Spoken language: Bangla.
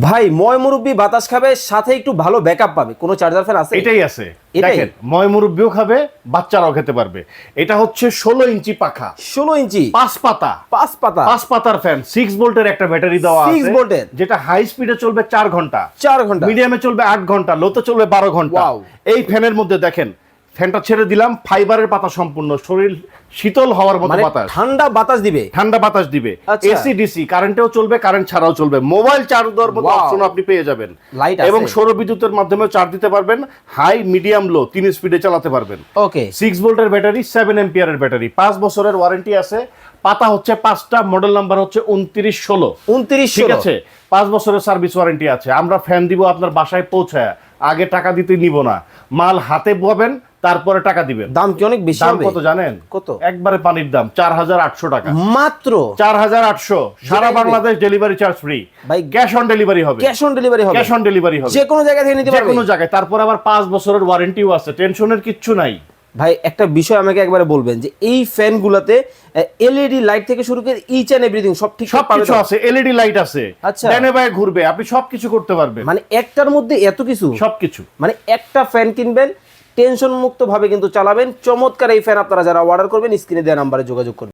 ভাই ময় মুরব্বি বাতাস খাবে সাথে একটু ভালো ব্যাকআপ পাবে। কোনো চার্জার ফ্যান আছে? এটাই আছে। দেখেন ময় মুরব্বিও খাবে বাচ্চারাও খেতে পারবে। এটা হচ্ছে ষোলো ইঞ্চি পাখা। ষোলো ইঞ্চি? পাঁচ পাতা। পাঁচ পাতা? পাঁচ পাতার ফ্যান সিক্স ভোল্টের একটা ব্যাটারি দেওয়া আছে ভোল্টের? যেটা হাই স্পিডে চলবে চার ঘণ্টা। চার ঘণ্টা? মিডিয়ামে চলবে আট ঘণ্টা লোতে চলবে বারো ঘণ্টা। এই ফ্যানের মধ্যে দেখেন ফ্যানটা ছেড়ে দিলাম ফাইবারের পাতা সম্পূর্ণ। শরীর শীতল হওয়ার মতো মানে বাতাস। ঠান্ডা বাতাস দিবে? ঠান্ডা বাতাস দিবে। আচ্ছা। এসি ডিসি কারেন্টেও চলবে কারেন্ট ছাড়াও চলবে। মোবাইল চার্জ দেওয়ার মতো অপশন আপনি পেয়ে যাবেন। আছে? এবং সৌর বিদ্যুতের মাধ্যমে চার্জ দিতে পারবেন। হাই মিডিয়াম লো তিন স্পিডে চালাতে পারবেন। ওকে সিক্স ভোল্টের ব্যাটারি সেভেন এম্পিয়ারের ব্যাটারি। পাঁচ বছরের ওয়ারেন্টি আছে। পাতা হচ্ছে পাঁচটা মডেল নাম্বার হচ্ছে উনত্রিশ ষোলো। উনত্রিশ ঠিক আছে? পাঁচ বছরের সার্ভিস ওয়ারেন্টি আছে। আমরা ফ্যান দিব আপনার বাসায় পৌঁছায়। আগে টাকা দিতে নিব না। মাল হাতে পাবেন তারপরে টাকা দিবেন। দাম কি অনেক বেশি দাম কত জানেন? কত? একবারে পানির দাম চার হাজার আটশো টাকা। মাত্র? চার হাজার আটশো। সারা বাংলাদেশ ডেলিভারি চার্জ ফ্রি ভাই, ক্যাশ অন ডেলিভারি হবে। ক্যাশ অন ডেলিভারি হবে। ক্যাশ অন ডেলিভারি হবে। যে কোনো জায়গা থেকে নিতে যে পারবে। কোনো জায়গায়। তারপর আবার পাঁচ বছরের ওয়ারেন্টিও আছে। টেনশনের কিচ্ছু নাই। ভাই একটা বিষয় আমাকে একবারে বলবেন যে এই ফ্যানগুলোতে এলইডি লাইট থেকে শুরু করে ইচ এন্ড এভরিথিং সব ঠিক সব কিছু আছে। এলইডি লাইট আছে। আচ্ছা। ডানে বায়ে ঘুরবে। আপনি সবকিছু করতে পারবেন। মানে একটার মধ্যে এত কিছু? সবকিছু মানে একটা ফ্যান কিনবেন টেনশন মুক্তভাবে কিন্তু চালাবেন। চমৎকার এই ফ্যান আপনারা যারা অর্ডার করবেন, স্ক্রিনে দেওয়া নাম্বারে যোগাযোগ করবেন